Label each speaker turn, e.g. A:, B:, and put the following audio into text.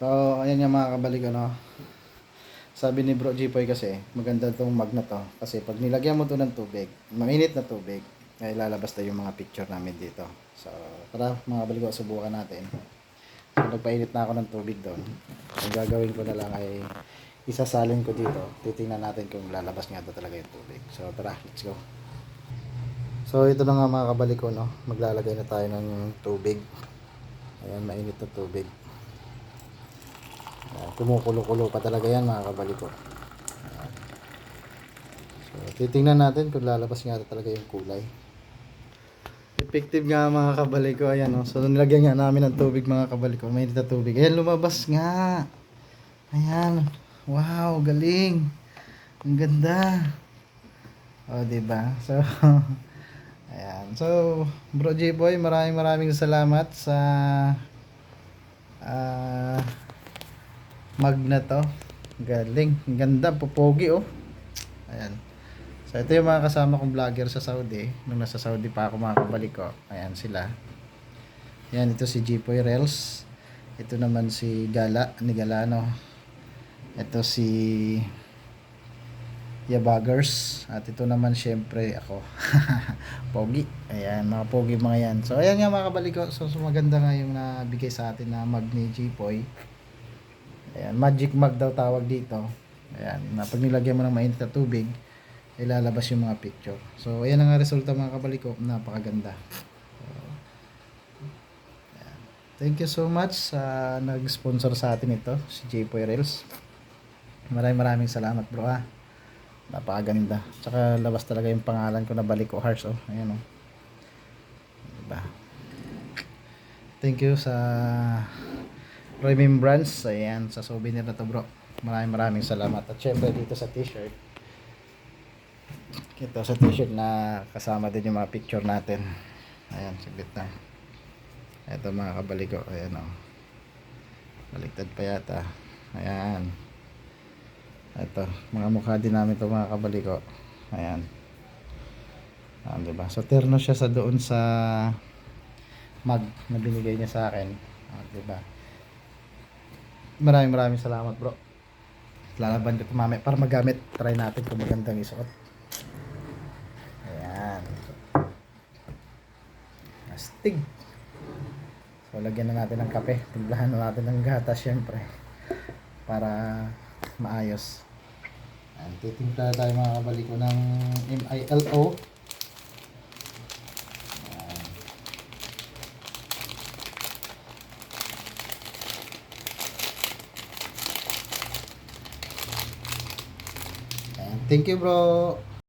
A: So, ayan yung mga kabalik ano. Sabi ni Bro Jipoy kasi, maganda tong mag na to. Kasi pag nilagyan mo to ng tubig, mainit na tubig, ay lalabas na yung mga picture namin dito. So, tara mga kabalik ko, subukan natin. So, nagpainit na ako ng tubig doon. Ang gagawin ko na lang ay isasalin ko dito. Titingnan natin kung lalabas nga to talaga yung tubig. So, tara, let's go. So, ito na nga mga kabalik ko, no. Maglalagay na tayo ng tubig. Ayan, mainit na tubig. Ayan, kumukulo-kulo pa talaga yan mga kabalik ko. Ayan. So, titingnan natin kung lalabas nga talaga yung kulay. Effective nga mga kabalik ko. Ayan, no. So, nilagyan nga namin ng tubig mga kabalik ko. Mainit na tubig. Ayan, lumabas nga. Ayan. Wow, galing. Ang ganda. O, diba? So, ayan. So, Bro J-Boy, maraming maraming salamat sa ah mag na to. Galing. Ganda. Pupogi, oh. Ayan. So, ito yung mga kasama kong vlogger sa Saudi. Nung nasa Saudi pa ako makakabalik ko. Ayan sila. Ayan, ito si Jipoy Rels. Ito naman si Gala, ni Galano. Ito si Yabagers. At ito naman syempre ako. pogi. Ayan, mga pogi mga yan. So, ayan nga mga kabalik ko. So, so, maganda nga yung nabigay sa atin na mag ni Jipoy. Ayan, magic mug daw tawag dito. Ayan, na pag nilagyan mo ng mainit na tubig, ilalabas yung mga picture. So, ayan ang resulta mga kabalik ko. Napakaganda. Ayan. Thank you so much sa nag-sponsor sa atin ito, si Jipoy Rails. Maraming maraming salamat bro ah. Napakaganda. Tsaka labas talaga yung pangalan ko na balik ko hearts oh. Ayan oh. Diba? Thank you sa remembrance. Ayan, sa souvenir na to bro. Maraming maraming salamat. At syempre dito sa t-shirt. Ito sa t-shirt na kasama din yung mga picture natin. Ayan, saglit na. Ito mga kabalik ko. Ayan oh. Baliktad pa yata. Ayan. Ito, mga mukha din namin ito mga kabaliko. Ayan. Ayan, diba? So, terno siya sa doon sa mag na binigay niya sa akin. Ah, diba? Maraming maraming salamat bro. Lalaban ko mamaya para magamit. Try natin kung magandang isuot. Ayan. Astig. So, lagyan na natin ng kape. Tiglahan na natin ng gatas syempre. Para maayos. Ayan, titimpla tayo mga kabaliko ng MILO. Thank you bro.